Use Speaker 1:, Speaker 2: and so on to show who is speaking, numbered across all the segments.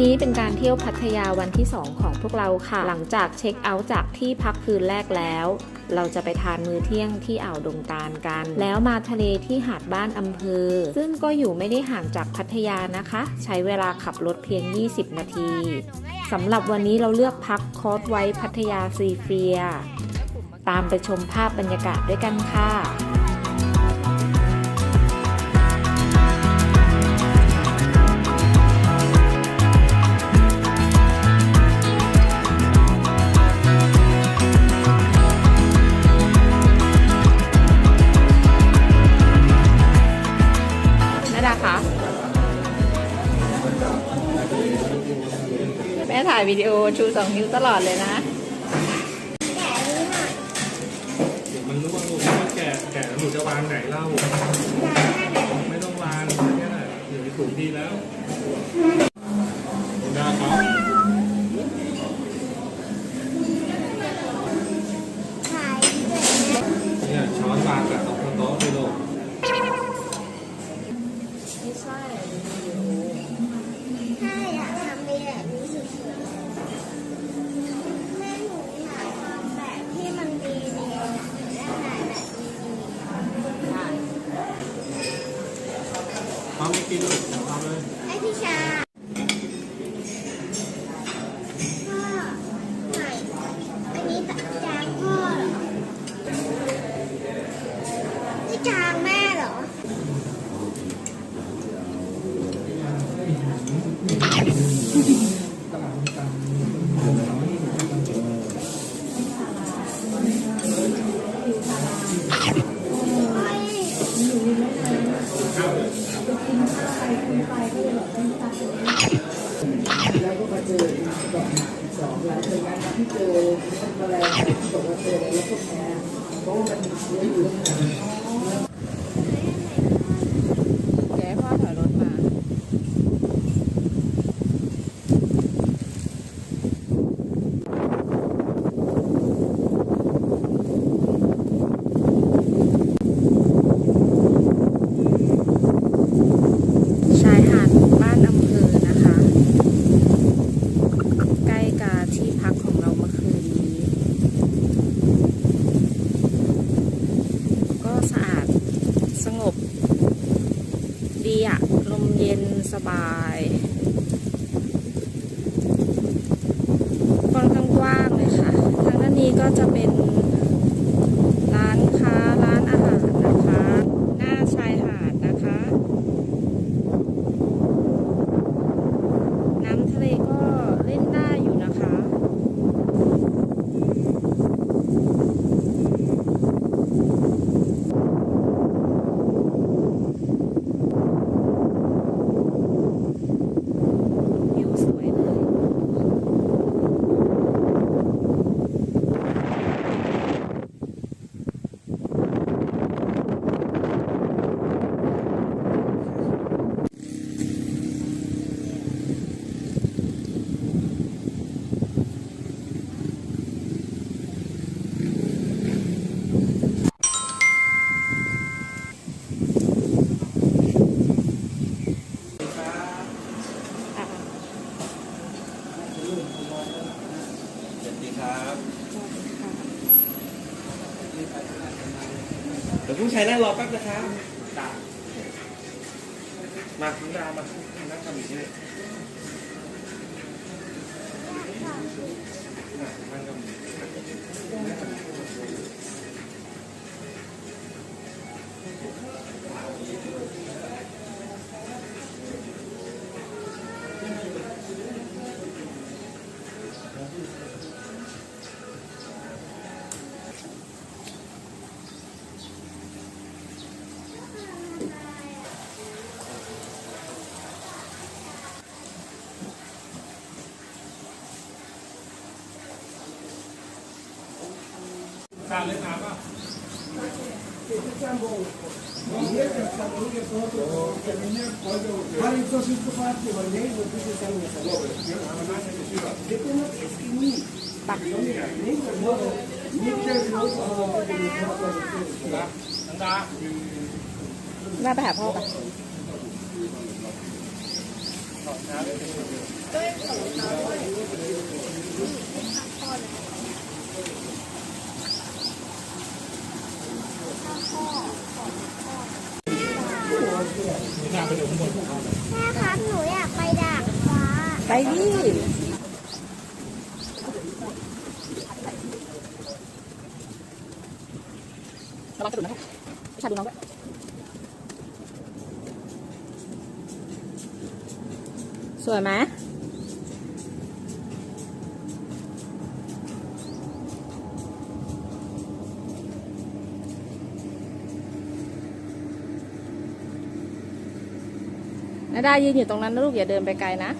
Speaker 1: นี้เป็นการเที่ยวพัทยาวันที่ 2 ของพวกเราค่ะ หลังจากเช็คเอาท์จากที่พักคืนแรกแล้ว เราจะไปทานมื้อเที่ยงที่อ่าวดงตาลกัน แล้วมาทะเลที่หาดบ้านอำเภอ ซึ่งก็อยู่ไม่ได้ห่างจากพัทยานะคะ ใช้เวลาขับรถเพียง 20 นาทีสำหรับวันนี้เราเลือกพักคอสไว้พัทยาซีเฟีย ตามไปชมภาพบรรยากาศด้วยกันค่ะ ชูสองนิ้วตลอดเลยนะ
Speaker 2: มันร่วงลูกว่าแกะแกะแล้วหนูจะวางไหนเล่า ไม่ต้องวางแค่นั้นอยู่ในถุงดีแล้ว กิ
Speaker 3: น
Speaker 2: เอาเลย
Speaker 3: ๆไอพี่ชา เจอ
Speaker 4: ดอกหมาอีกสองหลังจากนั้นที่เจอแมลงที่บอกว่าเจอแล้วก็แพ้เพราะว่ามันมีเชื้ออยู่ข้างใน
Speaker 1: แกให้พ่อถอยรถมา ชายหาดบ้านอำเภอนะคะ ใกล้กับที่พักของเราเมื่อคืนนี้ ก็สะอาดสงบ ดีอะลมเย็นสบายค่อนข้างกว้างเลยค่ะ ทางด้านนี้ก็จะเป็นร้านค้าร้านอาหารนะคะ หน้าชายหาดนะคะ น้ำทะเลก็เล่นได้อยู่นะคะ วิวสวยเลย อะ
Speaker 2: สวัสดีครับเดี๋ยวผู้ ชายนั่งรอแป๊บนะ
Speaker 4: skinny.
Speaker 1: ตัก
Speaker 4: Nem per loro, nem per loro.
Speaker 2: นันดา
Speaker 1: แม่ไปหาพ่อไป
Speaker 2: ขอบคุณครับนี่ หน้าไปดูข้างบน
Speaker 3: แม่ครับหนูอยากไปด่างฟ้า
Speaker 1: ไปดิระวังกระดุมนะครับพี่ชาดูน้องด้วยสวยไหม นาดายืนอยู่ตรงนั้นนะลูกอย่าเดินไปไกลนะ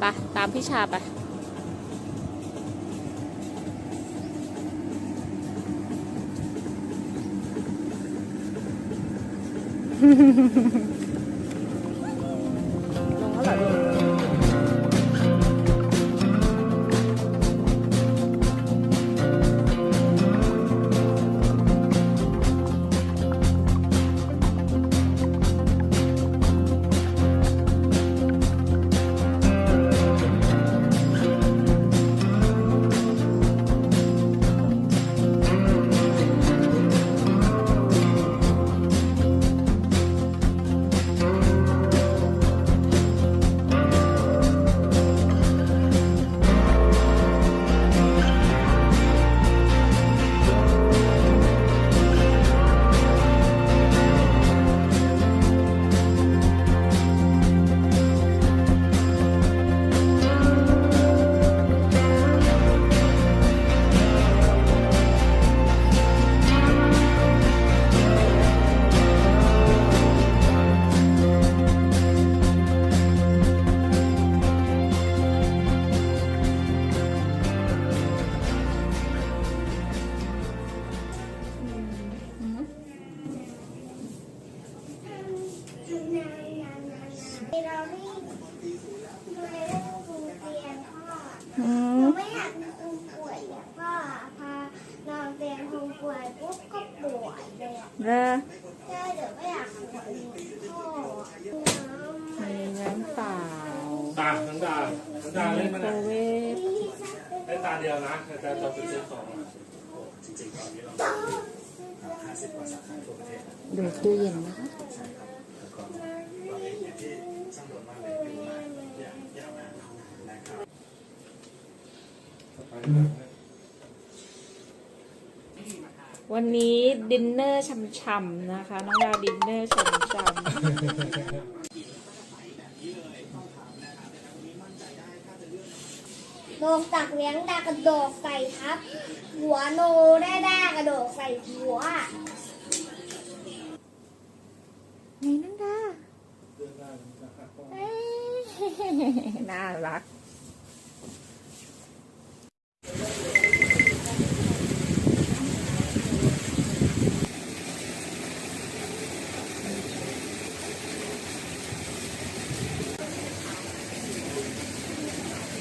Speaker 1: ไปตามพี่ชาไปล เรา
Speaker 3: ไม่ทำไมไม่ปูเตียงพ่อ
Speaker 1: อื
Speaker 3: หนู
Speaker 1: ม
Speaker 3: ไม่อยากเป็นคนป่วยอะพ่อพานอนเตียงคนป่วยปุ๊บก็ป่วยเลยอะ
Speaker 1: เด้อ
Speaker 3: ใช่เดี๋ยวไม่อยากป่วยเหมือนพ่อน้
Speaker 1: มีน้ำเปล่า
Speaker 2: ตาทั้งดาทั้งดาเล่น
Speaker 1: ไม
Speaker 2: มัน
Speaker 1: โคร
Speaker 2: อะ
Speaker 1: เวฟ
Speaker 2: เล่นตาเดียวนะแต่จะไปซื้อของ
Speaker 1: ดูตู้เย็นนะคะ วันนี้ดินเนอร์ช่ำๆนะคะน้องดาวดินเนอร์ช่ำำ
Speaker 3: โดนตักเลี้ยงดากระโดดใส่ทับ หัวโนได้ดากระโดดใส่หัว
Speaker 1: ๆนี่น้องดาเอ้ย น่ารัก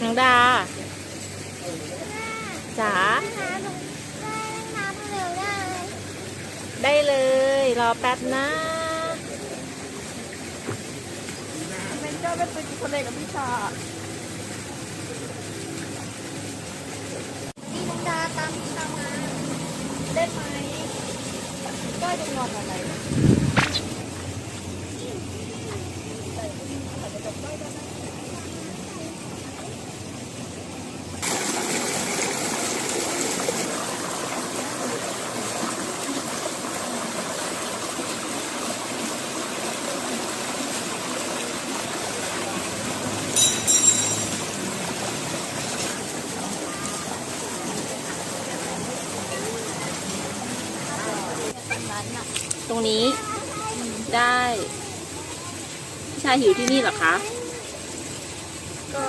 Speaker 1: น้องดาจ๋า
Speaker 3: ได้เล
Speaker 1: ย รอแป๊บนะ
Speaker 4: มันเป็นคนเด็กกับพี่ชา
Speaker 3: ดินดาตามพี่ตามมา
Speaker 4: ได้ไหมก็จะงอนอะไร
Speaker 1: ตรงนี้ได้พี่ชายหิวที่นี่เหรอคะ
Speaker 4: ก็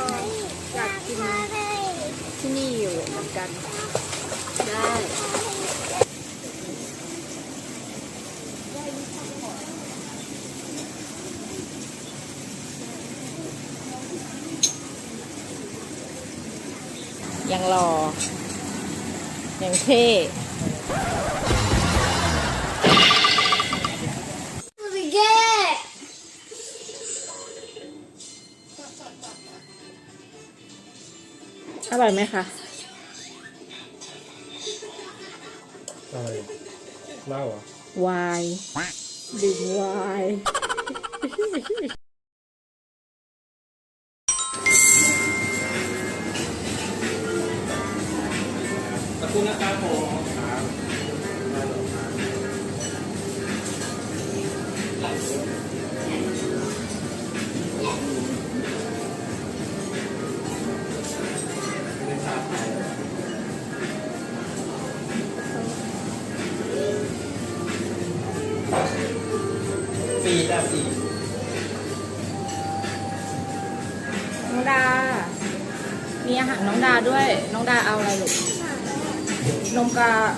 Speaker 4: อยากกินที่นี่อยู่เหมือนกัน
Speaker 1: ได้ยังรอ ยังเท่ ร่อยไหมคะ
Speaker 2: อะไรเหล้าเหรอ
Speaker 1: วายดื่มวาย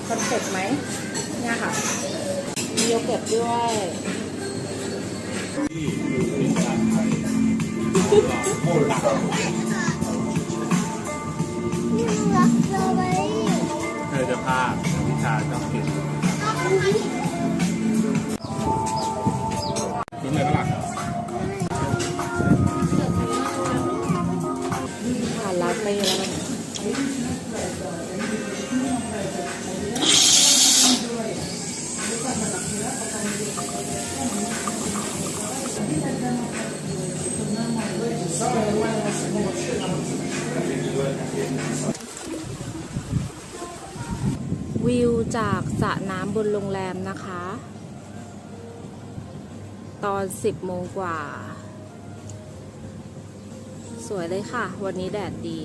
Speaker 2: ค
Speaker 1: อนเซปต์ไหมเนี่ยค่ะมีโยเกิร์ตด้วย
Speaker 3: นี่รักสตรอเบอรี่
Speaker 2: เธอจะพาพิชาต้องกิน
Speaker 1: วิวจากสระน้ำบนโรงแรมนะคะ ตอน 10 โมงกว่า สวยเลยค่ะ วันนี้แดดดี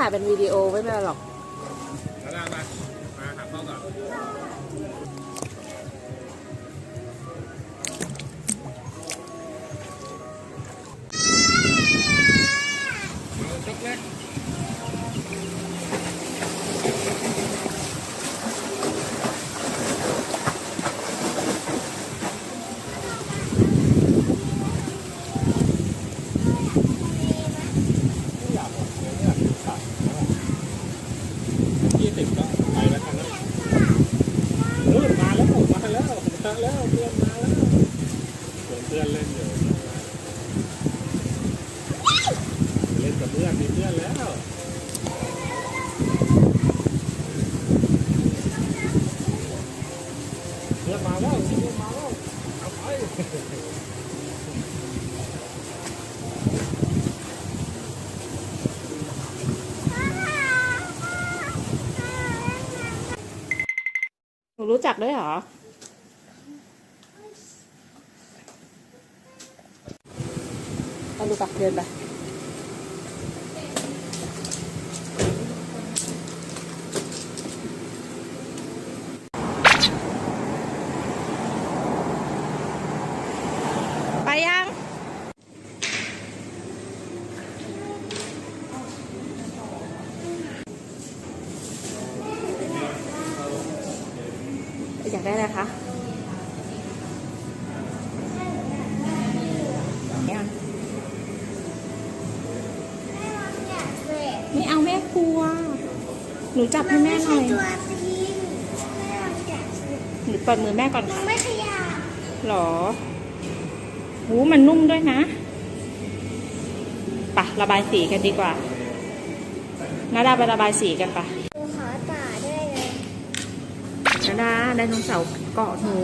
Speaker 1: ถ่ายเป็นวิดีโอไม่เป็นไรหรอก
Speaker 2: มาแล้วมาแล้วเอาไป
Speaker 1: หนูรู้จักด้วยเหรอเอาลูกปักเดินไปไปยัง อยากได้อะไรคะเนี่ย
Speaker 3: อยากเสร็จ
Speaker 1: ไม่เอาแม่กลัว ห นูจับให้แม่หน่อย
Speaker 3: ตัวตีนแม่อยากเสร็จ
Speaker 1: หนูเปิดมือแม่ก่อน
Speaker 3: มัน
Speaker 1: ค่ะ
Speaker 3: ไม่ขยับ
Speaker 1: หรอหูมันนุ่มด้วยนะไประบายสีกันดีกว่านาดาไประบายสีกันปะ
Speaker 3: ดูขอต่อด้วยเลย
Speaker 1: นาดาไดโนเสาร์เกาะหนู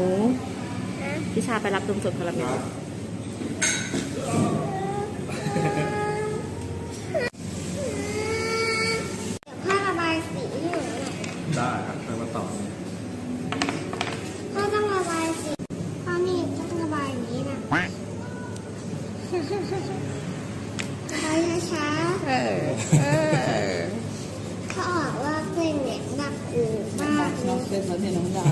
Speaker 3: นะ
Speaker 1: พิชาไปรับดมสดคาราเมล
Speaker 3: เออ
Speaker 1: เขา
Speaker 3: บอกว่าเส้นเนี่ยหนักอูมากเล
Speaker 4: น้อง
Speaker 3: ย
Speaker 4: เป็นมาที่น้องดา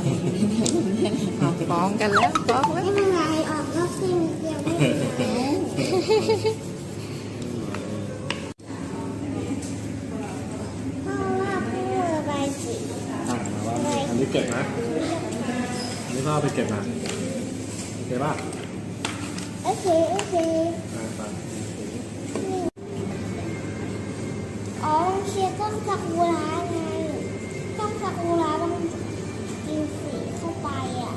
Speaker 1: เอาฟ้องกันแล้วฟ้องแล้ว
Speaker 3: ไม่เป็นไรออกนอกเส้นเดียวไม่เป็นไรพ่อว่าพ่อระบายสี
Speaker 2: อ่ามาว่าอันนี้เก็บนะ อันนี้พ่อเอาไปเก็บนะป่ะ
Speaker 3: โอเคโอเค ซากุระไงต้นซากุระมันกินสีเข้าไปอะ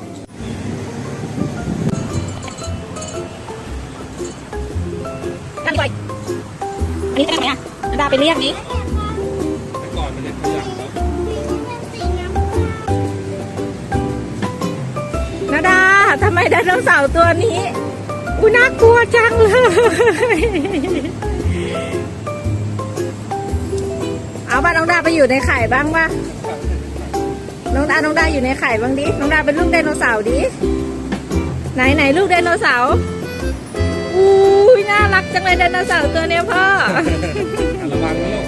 Speaker 1: กันก่อยอันนี้จะทำไงอะดาไปเรียกนี้
Speaker 2: แต่ก่อนมันจะขยับแล้ว
Speaker 3: สีน้ำตาล
Speaker 1: นาดาทำไมไดโนเสาร์ตัวนี้อุยน่ากลัวจังเลย เอาป่ะน้องดาไปอยู่ในไข่บ้างป่ะน้องดาน้องดาอยู่ในไข่บ้างดิ น้องดาเป็นลูกไดโนเสาร์ดิ ไหนไหนลูกไดโนเสาร์อุ้ยน่ารักจังเลยไดโนเสาร์ตัวเนี้ยพ่อ
Speaker 2: ระวังนะลูก